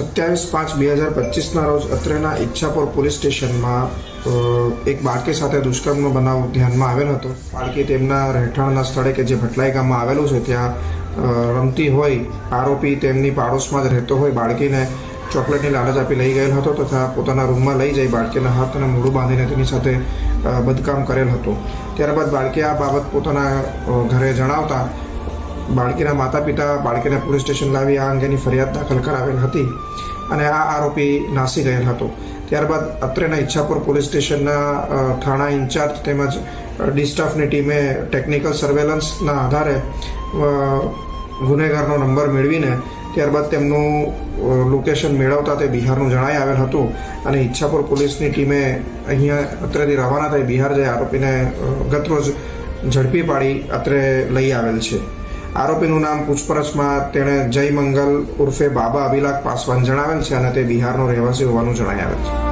સત્યાવીસ પાંચ બે હજાર પચીસના રોજ અત્રેના ઈચ્છાપુર પોલીસ સ્ટેશનમાં એક બાળકી સાથે દુષ્કર્મનો બનાવ ધ્યાનમાં આવેલ હતો. બાળકી તેમના રહેઠાણના સ્થળે કે જે ભટલાઈ ગામમાં આવેલું છે, ત્યાં રમતી હોય, આરોપી તેમની પાડોશમાં જ રહેતો હોય. બાળકીને ચોકલેટની લાલચ આપી લઈ ગયેલ હતો તથા પોતાના રૂમમાં લઈ જઈ બાળકીના હાથ અને મોઢું બાંધીને તેની સાથે બદકામ કરેલ હતો. ત્યારબાદ બાળકી આ બાબત પોતાના ઘરે જણાવતા બાળકીના માતા પિતા બાળકીને પોલીસ સ્ટેશન લાવી આ અંગેની ફરિયાદ દાખલ કરાવેલ હતી અને આ આરોપી નાસી ગયેલ હતો. ત્યારબાદ અત્રેના ઈચ્છાપુર પોલીસ સ્ટેશનના થાણા ઇન્ચાર્જ તેમજ ડિસ્ટાફની ટીમે ટેકનિકલ સર્વેલન્સના આધારે ગુનેગારનો નંબર મેળવીને ત્યારબાદ તેમનું લોકેશન મેળવતા તે બિહારનું જણાઈ આવેલ હતું અને ઈચ્છાપુર પોલીસની ટીમે અહીંયા અત્રેથી રવાના થઈ બિહાર જઈ આરોપીને ગતરોજ ઝડપી પાડી અત્રે લઈ આવેલ છે. આરોપીનું નામ પૂછપરછમાં તેણે જય મંગલ ઉર્ફે બાબા અભિલાખ પાસવાન જણાવેલ છે અને તે બિહારનો રહેવાસી હોવાનું જણાઈ છે.